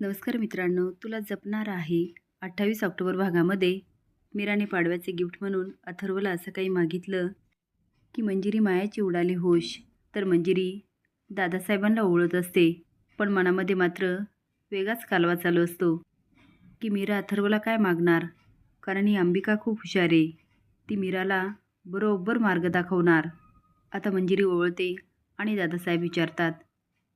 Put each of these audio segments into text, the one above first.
नमस्कार मित्रांनो तुला जपणार आहे अठ्ठावीस ऑक्टोबर भागामध्ये मीराने पाडव्याचे गिफ्ट म्हणून अथर्वला असं काही मागितलं की मंजिरी मायाची उडाली होश. तर मंजिरी दादासाहेबांना ओळत असते पण मनामध्ये मात्र वेगळाच कालवा चालू असतो की मीरा अथर्वला काय मागणार? कारण ही अंबिका खूप हुशार आहे. ती मीराला बरोबर मार्ग दाखवणार. आता मंजिरी ओळते आणि दादासाहेब विचारतात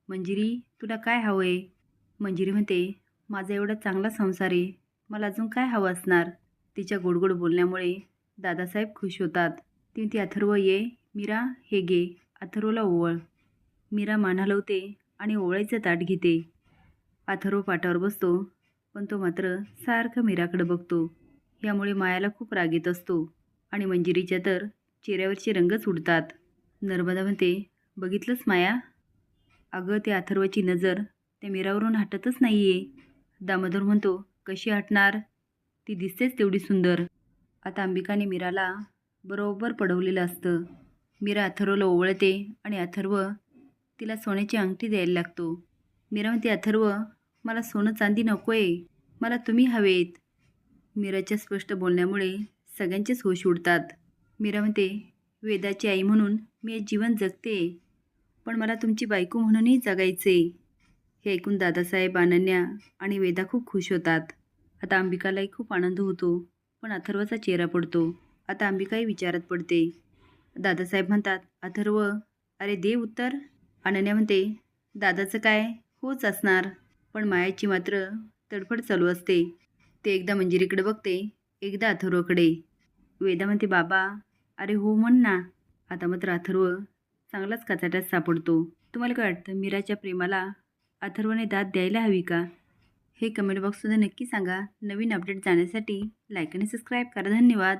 मंजिरी तुला काय हवं आहे मंजिरी म्हणते माझा एवढा चांगला संसार आहे मला अजून काय हवं असणार? तिच्या गोडगोड बोलण्यामुळे दादासाहेब खुश होतात. ती म्हणते अथर्व ये मीरा हे घे अथर्वला ओवळ. मीरा मान हलवते आणि ओवळायचं ताट घेते. अथर्व पाठावर बसतो पण तो मात्र सारखं मीराकडे बघतो. यामुळे मायाला खूप राग येत असतो आणि मंजिरीच्या तर चेहऱ्यावरचे रंगच उडतात. नर्मदा म्हणते बघितलंच माया? अगं ते अथर्वची नजर ते मीरावरून हटतच नाही आहे दामोदर म्हणतो कशी हटणार? ती दिसतेच तेवढी सुंदर. आता अंबिकाने मीराला बरोबर पडवलेलं असतं. मीरा अथर्वला ओवळते आणि अथर्व तिला सोन्याची अंगठी द्यायला लागतो. मीरा म्हणते अथर्व मला सोनं चांदी नको आहे मला तुम्ही हवेत. मीराच्या स्पष्ट बोलण्यामुळे सगळ्यांचेच होश उडतात. मीरा म्हणते वेदाची आई म्हणून मी जीवन जगते. पण मला तुमची बायको म्हणूनही जगायचे हे ऐकून दादासाहेब अनन्या आणि वेदा खूप खुश होतात. आता अंबिकालाही खूप आनंद होतो पण अथर्वचा चेहरा पडतो. आता अंबिकाही विचारात पडते. दादासाहेब म्हणतात अथर्व अरे दे उत्तर. अनन्या म्हणते दादाचं काय होच असणार? पण मायाची मात्र तडफड चालू असते. ते एकदा मंजिरीकडे बघते एकदा अथर्वकडे. वेदा म्हणते बाबा अरे हो म्हण ना. आता मात्र अथर्व चांगलाच काचाट्यात सापडतो. तुम्हाला काय वाटतं मीराच्या प्रेमाला अथर्वने दाद द्यायला हवी का? हे कमेंट बॉक्समध्ये नक्की सांगा. नवीन अपडेट जाण्यासाठी लाईक आणि सबस्क्राईब करा. धन्यवाद.